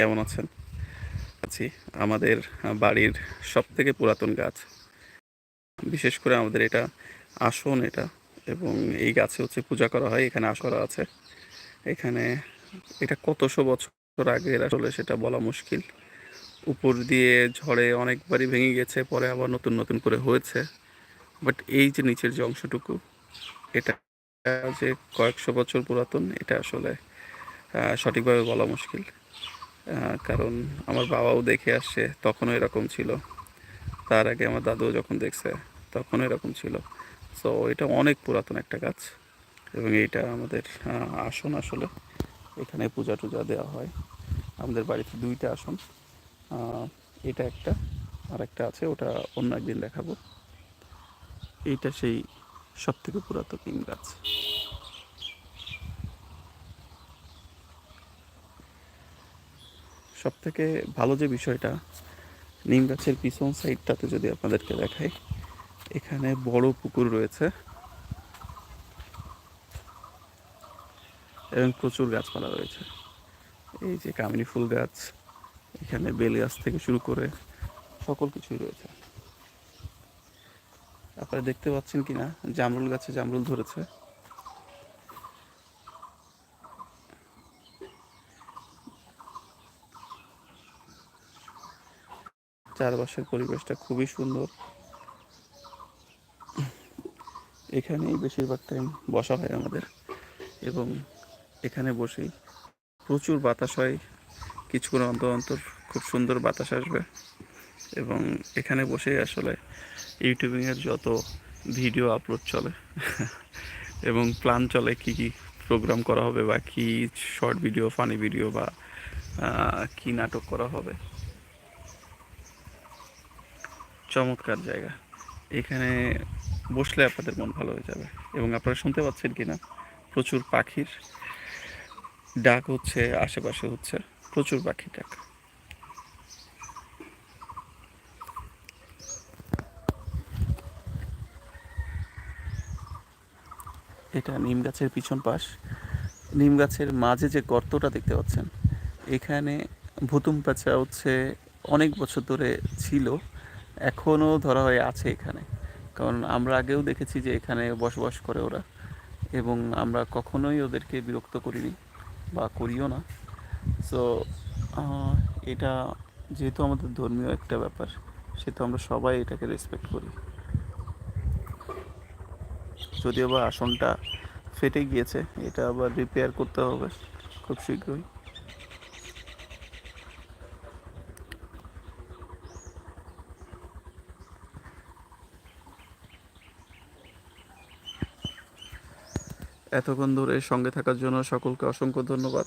কেমন আছেন? আছি। আমাদের বাড়ির সব থেকে পুরাতন গাছ। বিশেষ করে আমাদের এটা আসন এটা এবং এই গাছে হচ্ছে পূজা করা হয়, এখানে আস করা আছে। এখানে এটা কতশো বছর আগের আসলে সেটা বলা মুশকিল। উপর দিয়ে ঝড়ে অনেকবারই ভেঙে গেছে, পরে আবার নতুন নতুন করে হয়েছে। বাট এই যে নিচের যে অংশটুকু, এটা যে কয়েকশো বছর পুরাতন, এটা আসলে সঠিকভাবে বলা মুশকিল। কারণ আমার বাবাও দেখে আসছে, তখনও এরকম ছিল। তার আগে আমার দাদুও যখন দেখছে, তখনও এরকম ছিল। সো এটা অনেক পুরাতন একটা গাছ এবং এইটা আমাদের আসন আসলে। এখানে পূজা টুজা দেওয়া হয়। আমাদের বাড়িতে দুইটা আসন। এটা একটা আর একটা আছে, ওটা অন্য একদিন দেখাবো। এইটা সেই সব থেকে পুরাতন গাছ। সব থেকে ভালো যে বিষয়টা, নিম গাছের পিছন সাইডটাতে যদি আপনাদেরকে দেখাই, এখানে বড় পুকুর রয়েছে এবং প্রচুর গাছপালা রয়েছে। এই যে কামিনী ফুল গাছ, এখানে বেল গাছ থেকে শুরু করে সকল কিছুই রয়েছে। আপনারা দেখতে পাচ্ছেন কিনা, জামরুল গাছে জামরুল ধরেছে। চারপাশের পরিবেশটা খুবই সুন্দর। এখানেই বেশিরভাগ টাইম বসা হয় আমাদের এবং এখানে বসেই প্রচুর বাতাস হয়। কিছুক্ষণ অন্তর অন্তর খুব সুন্দর বাতাস আসবে এবং এখানে বসেই আসলে ইউটিউবিংয়ের যত ভিডিও আপলোড চলে এবং প্ল্যান চলে কি কি প্রোগ্রাম করা হবে বা কি শর্ট ভিডিও ফানি ভিডিও বা কি নাটক করা হবে। চমৎকার জায়গা। এখানে বসলে আপনাদের মন ভালো হয়ে যাবে। এবং আপনারা শুনতে পাচ্ছেন কি না প্রচুর পাখির ডাক হচ্ছে, আশেপাশে হচ্ছে, প্রচুর পাখির ডাক। এটা নিম গাছের পিছন পাশ। নিম গাছের মাঝে যে গর্তটা দেখতে পাচ্ছেন, এখানে ভুতুম প্যাঁচা হচ্ছে অনেক বছর ধরে ছিল। এখনও ধরা হয়ে আছে এখানে। কারণ আমরা আগেও দেখেছি যে এখানে বসবাস করে ওরা। এবং আমরা কখনোই ওদেরকে বিরক্ত করিনি বা করিও না। সো এটা যেহেতু আমাদের ধর্মীয় একটা ব্যাপার, সেহেতু আমরা সবাই এটাকে রেসপেক্ট করি। যদিও বা আসনটা ফেটে গিয়েছে, এটা আবার রিপেয়ার করতে হবে খুব শীঘ্রই। এতক্ষণ ধরে সঙ্গে থাকার জন্য সকলকে অসংখ্য ধন্যবাদ।